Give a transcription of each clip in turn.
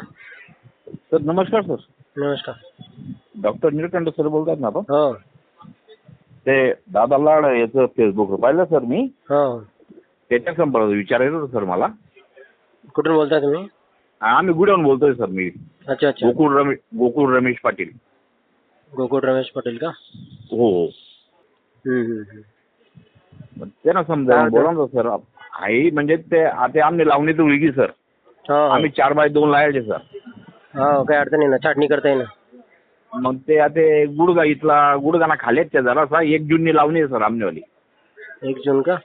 Sir नमस्कार sir. नमस्कार. Doctor Nilkanth sir बोलतात ना आपण? हो. ते दादा लाड याचं फेसबुकवर पाहिलं सर मी? हो. त्याच्या संपर्कात विचारायचं होतं सर मला. कुठून बोलताय तुम्ही? आम्ही गुड्याहून बोलतोय सर मी. अच्छा अच्छा. गोकुळ रमेश गोकुळ रमेश पाटील. गोकुळ रमेश पटेल का? हो हो. हम्म, हम्म, हम्म. मग त्यांना समजा बोला ना सर. आई म्हणजे ते आता आम्ही लावणी तर उलगी सर. आम्ही चार बाय दोन लावायचे सर हो काही अडचण नाही ना. छाटणी करता येईल मग ते आता गुडगा इथला गुडगाना खाली आहेत त्या जरासा एक जूननी लावणी आहे सर आमनेवाली. एक जून का?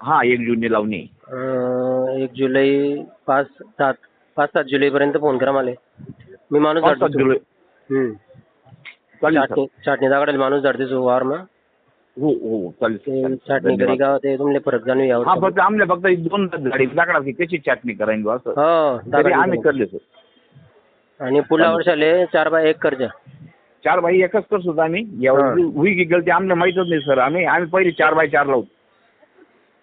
हा एक जूननी लावणी अं, एक जुलै पाच सात पाच सात जुलैपर्यंत फोन करा मला. मी माणूस पाच धाडतो सात जुलै. हम्म. चालेल सर छाटणी छाटणी दाखवायला माणूस धाडते सो वावरमा. हो हो चालेल ते. छाटणी करी धन्यवाद. का ते तुमले फरक जाणून हा यावं फक्त आमल्या फक्त दोन गाडी लाकडाची कशी चटणी करायची असं. हो तरी आम्ही करले सर. आणि पुढल्या वर्षाले चार बाय एक करजा. चार बाई एकच करतो आम्ही. यावेळी हुई की गलती आम्हाला माहीतच नाही सर. आम्ही आम्ही पहिले चार बाय चार लावतो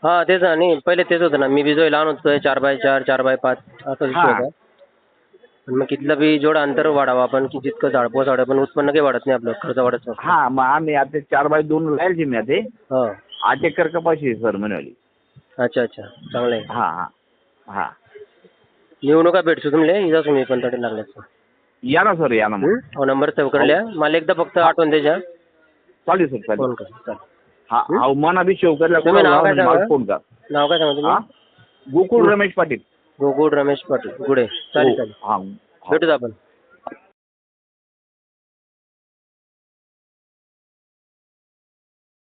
हा तेच आणि पहिले तेच होतं ना. मी बिजोय लहान होतो चार बाय चार चार बाय पाच असं हा. होता. पण मग कितलं बी जेवढं अंतर वाढावं आपण की जितकं झाडपोस वाढावं पण उत्पन्न काही वाढत नाही आपलं खर्च वाढत नाही. हा मग आम्ही आता चार बाय दोन लायचे मी आता हो. आठ एकर कपाशी आहे सर म्हणाली. अच्छा अच्छा. चांगलं आहे. हा हा. हा. येऊ नका भेटतो तुमले इजा तुम्ही पण तरी लागल्याचं या ना सर या ना मग. हो? नंबर सेव्ह करल्या मला एकदा फक्त आठवण द्यायच्या चालेल सर फोन चालेल कर चालेल. हा हा? मना बी तुम्ही नाव काय सांगा? फोन कर. नाव काय सांगा हा? तुम्ही गोकुळ रमेश पाटील. गोकुळ रमेश पाटील. गुडे चालेल हो, चालेल. हा. भेटूच आपण.